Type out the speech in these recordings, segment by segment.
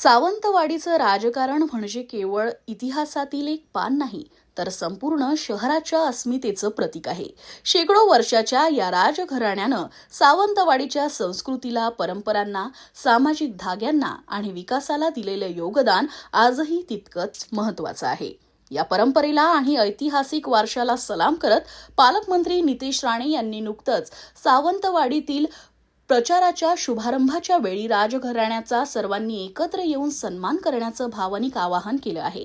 सावंतवाडीचं राजकारण म्हणजे केवळ इतिहासातील एक पान नाही तर संपूर्ण शहराच्या अस्मितेचं प्रतीक आहे. शेकडो वर्षाच्या या राजघराण्यानं सावंतवाडीच्या संस्कृतीला परंपरांना सामाजिक धाग्यांना आणि विकासाला दिलेलं योगदान आजही तितकंच महत्वाचं आहे. या परंपरेला आणि ऐतिहासिक वारशाला सलाम करत पालकमंत्री नितेश राणे यांनी नुकतंच सावंतवाडीतील प्रचाराच्या शुभारंभाच्या वेळी राजघराण्याचा सर्वांनी एकत्र येऊन सन्मान करण्याचं भावनिक आवाहन केलं आहे.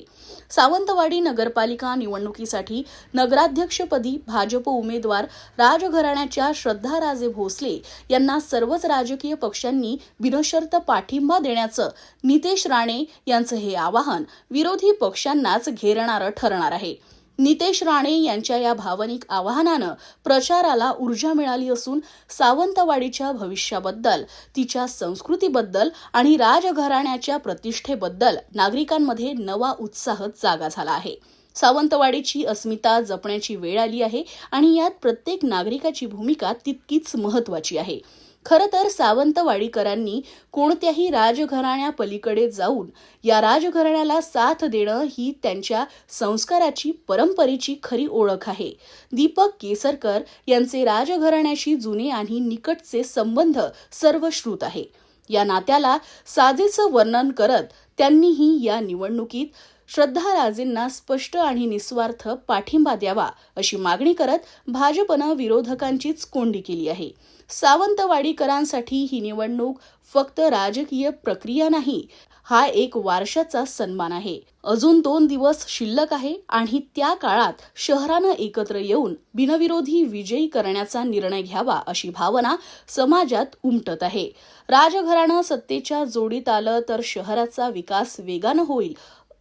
सावंतवाडी नगरपालिका निवडणुकीसाठी नगराध्यक्षपदी भाजप उमेदवार राजघराण्याच्या श्रद्धाराजे भोसले यांना सर्वच राजकीय पक्षांनी बिनशर्त पाठिंबा देण्याचं नितेश राणे यांचं हे आवाहन विरोधी पक्षांनाच घेरणारं ठरणार आहे. नितेश राणे यांच्या या भावनिक आवाहनानं प्रचाराला ऊर्जा मिळाली असून सावंतवाडीच्या भविष्याबद्दल तिच्या संस्कृतीबद्दल आणि राजघराण्याच्या प्रतिष्ठेबद्दल नागरिकांमध्ये नवा उत्साह जागा झाला आहे. सावंतवाडीची अस्मिता जपण्याची वेळ आली आहे आणि यात प्रत्येक नागरिकाची भूमिका तितकीच महत्वाची आहे. खरं तर सावंतवाडीकरांनी कोणत्याही राजघराण्यापलीकडे जाऊन या राजघराण्याला साथ देणं ही त्यांच्या संस्काराची परंपरेची खरी ओळख आहे. दीपक केसरकर यांचे राजघराण्याशी जुने आणि निकटचे संबंध सर्वश्रुत आहे. या नात्याला साजेचं वर्णन करत त्यांनीही या निवडणुकीत श्रद्धाराजेंना स्पष्ट आणि निस्वार्थ पाठिंबा द्यावा अशी मागणी करत भाजपनं विरोधकांचीच कोंडी केली आहे. सावंतवाडीकरांसाठी ही निवडणूक फक्त राजकीय प्रक्रिया नाही हा एक वारशाचा सन्मान आहे. अजून दोन दिवस शिल्लक आहे आणि त्या काळात शहरानं एकत्र येऊन बिनविरोधी विजयी करण्याचा निर्णय घ्यावा अशी भावना समाजात उमटत आहे. राजघराणं सत्तेच्या जोडीत आलं तर शहराचा विकास वेगानं होईल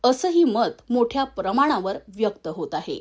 असंही मत मोठ्या प्रमाणावर व्यक्त होत आहे.